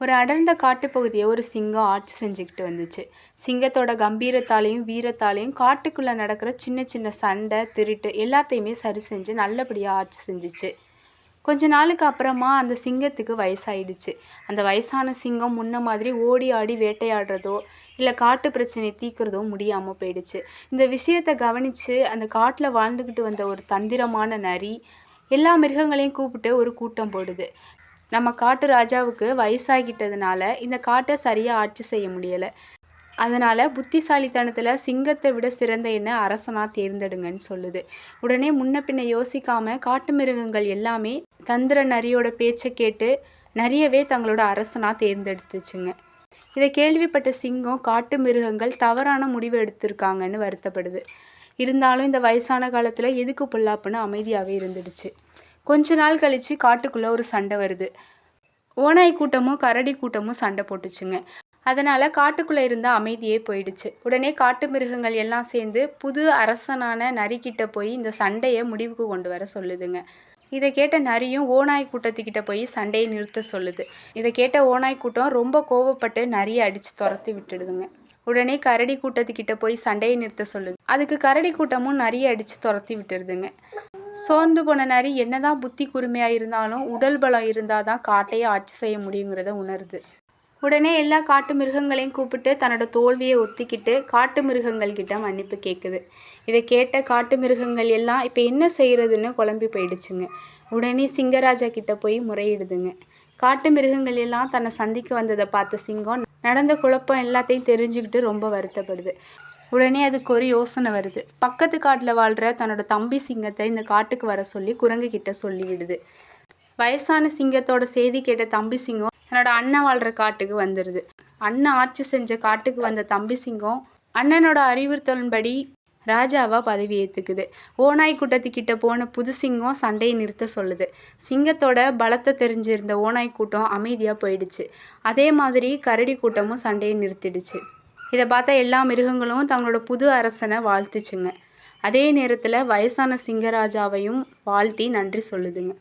ஒரு அடர்ந்த காட்டுப்பகுதியை ஒரு சிங்கம் ஆட்சி செஞ்சுக்கிட்டு வந்துச்சு. சிங்கத்தோட கம்பீரத்தாலையும் வீரத்தாலையும் காட்டுக்குள்ளே நடக்கிற சின்ன சின்ன சண்டை திருட்டு எல்லாத்தையுமே சரி செஞ்சு நல்லபடியாக ஆட்சி செஞ்சுச்சு. கொஞ்ச நாளுக்கு அப்புறமா அந்த சிங்கத்துக்கு வயசாயிடுச்சு. அந்த வயசான சிங்கம் முன்ன மாதிரி ஓடி ஆடி வேட்டையாடுறதோ இல்லை காட்டு பிரச்சனை தீக்கிறதோ முடியாமல் போயிடுச்சு. இந்த விஷயத்தை கவனித்து அந்த காட்டில் வாழ்ந்துக்கிட்டு வந்த ஒரு தந்திரமான நரி எல்லா மிருகங்களையும் கூப்பிட்டு ஒரு கூட்டம் போடுது. நம்ம காட்டு ராஜாவுக்கு வயசாகிட்டதுனால இந்த காட்டை சரியாக ஆட்சி செய்ய முடியலை. அதனால் புத்திசாலித்தனத்தில் சிங்கத்தை விட சிறந்த என்ன அரசனாக தேர்ந்தெடுங்கன்னு சொல்லுது. உடனே முன்ன பின்ன யோசிக்காமல் காட்டு மிருகங்கள் எல்லாமே தந்திர நரியோட பேச்சை கேட்டு நிறையவே தங்களோட அரசனாக தேர்ந்தெடுத்துச்சுங்க. இதை கேள்விப்பட்ட சிங்கம் காட்டு மிருகங்கள் தவறான முடிவு எடுத்திருக்காங்கன்னு வருத்தப்படுது. இருந்தாலும் இந்த வயசான காலத்தில் எதுக்கு பொல்லாப்புன்னு அமைதியாகவே இருந்துடுச்சு. கொஞ்ச நாள் கழித்து காட்டுக்குள்ளே ஒரு சண்டை வருது. ஓனாய் கூட்டமும் கரடி கூட்டமும் சண்டை போட்டுச்சுங்க. அதனால் காட்டுக்குள்ளே இருந்த அமைதியே போயிடுச்சு. உடனே காட்டு மிருகங்கள் எல்லாம் சேர்ந்து புது அரசனான நரிக்கிட்ட போய் இந்த சண்டையை முடிவுக்கு கொண்டு வர சொல்லுதுங்க. இதை கேட்ட நரியும் ஓனாய் கூட்டத்துக்கிட்ட போய் சண்டையை நிறுத்த சொல்லுது. இதை கேட்ட ஓனாய் கூட்டம் ரொம்ப கோவப்பட்டு நரியை அடித்து துரத்தி விட்டுடுதுங்க. உடனே கரடி கூட்டத்துக்கிட்ட போய் சண்டையை நிறுத்த சொல்லுது. அதுக்கு கரடி கூட்டமும் நிறைய அடித்து துரத்தி விட்டுடுதுங்க. சோர்ந்து போன நரி என்னதான் புத்தி கூர்மையாக இருந்தாலும் உடல் பலம் இருந்தால் தான் காட்டையே ஆட்சி செய்ய முடியுங்கிறத உணருது. உடனே எல்லா காட்டு மிருகங்களையும் கூப்பிட்டு தன்னோட தோல்வியை ஒத்திக்கிட்டு காட்டு மிருகங்கள் கிட்ட மன்னிப்பு கேட்குது இதை கேட்ட காட்டு மிருகங்கள் எல்லாம் இப்போ என்ன செய்கிறதுன்னு குழம்பி போயிடுச்சுங்க. உடனே சிங்கராஜா கிட்ட போய் முறையிடுதுங்க. காட்டு மிருகங்கள் எல்லாம் தன்னை சந்திக்க வந்ததை பார்த்த சிங்கம் நடந்த குழப்பம் எல்லாத்தையும் தெரிஞ்சுக்கிட்டு ரொம்ப வருத்தப்படுது. உடனே அதுக்கு ஒரு யோசனை வருது. பக்கத்து காட்டில் வாழ்கிற தன்னோட தம்பி சிங்கத்தை இந்த காட்டுக்கு வர சொல்லி குரங்கு கிட்ட சொல்லிவிடுது வயசான சிங்கத்தோட செய்தி கேட்ட தம்பி சிங்கம் தன்னோட அண்ணன் வாழ்கிற காட்டுக்கு வந்துடுது அண்ணன் ஆட்சி செஞ்ச காட்டுக்கு வந்த தம்பி சிங்கம் அண்ணனோட அறிவுறுத்தலின்படி ராஜாவாக பதவி ஏற்றுக்குது ஓநாய் கூட்டத்துக்கிட்ட போன புது சிங்கம் சண்டையை நிறுத்த சொல்லுது. சிங்கத்தோட பலத்தை தெரிஞ்சிருந்த ஓநாய் கூட்டம் அமைதியாக போயிடுச்சு. அதே மாதிரி கரடி கூட்டமும் சண்டையை நிறுத்திடுச்சு. இதை பார்த்தா எல்லா மிருகங்களும் தங்களோட புது அரசனை வாழ்த்துச்சுங்க. அதே நேரத்தில் வயசான சிங்கராஜாவையும் வாழ்த்தி நன்றி சொல்லுதுங்க.